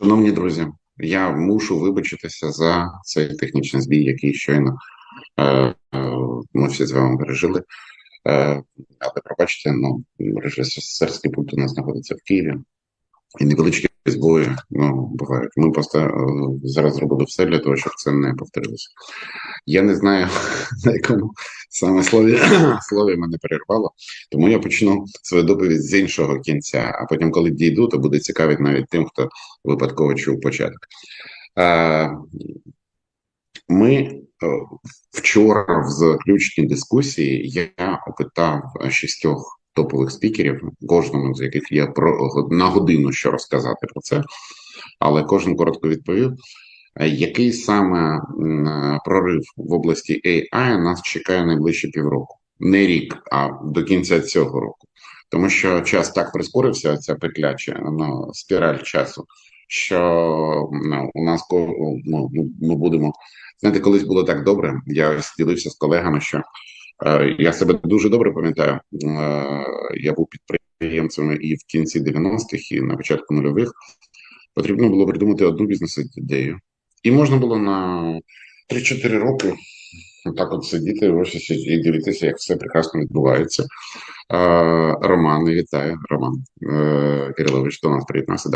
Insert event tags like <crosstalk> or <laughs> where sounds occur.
Шановні друзі, я мушу вибачитися за цей технічний збій, який щойно е, е, ми всі з вами пережили. Е, але пробачте, ну режисерський пункт у нас знаходиться в Києві, і невеличкі збої ну, бувають. Ми просто е, зараз зробили все для того, щоб це не повторилося. Я не знаю, <laughs> на якому саме слові <clears throat> слові мене перервало, тому я почну свою доповідь з іншого кінця, а потім, коли дійду, то буде цікавить навіть тим, хто випадково чув початок. Ми вчора в заключній дискусії я опитав шістьох топових спікерів, кожному з яких є про на годину що розказати про це, але кожен коротко відповів. Е, який саме прорив в області AI нас чекає найближчі півроку? Не рік, а до кінця цього року, тому що час так прискорився, ця петляча ну, спіраль часу, що ну, у нас ну, ми будемо знаєте, колись було так добре. Я ділився з колегами, що е, я себе дуже добре пам'ятаю. Е, я був підприємцем і в кінці 90-х, і на початку нульових. Потрібно було придумати одну бізнес-ідею. І можна було на 3-4 роки так от сидіти в офісі і дивитися, як все прекрасно відбувається. Роман, вітаю, Роман Кирилович, до нас приєднався.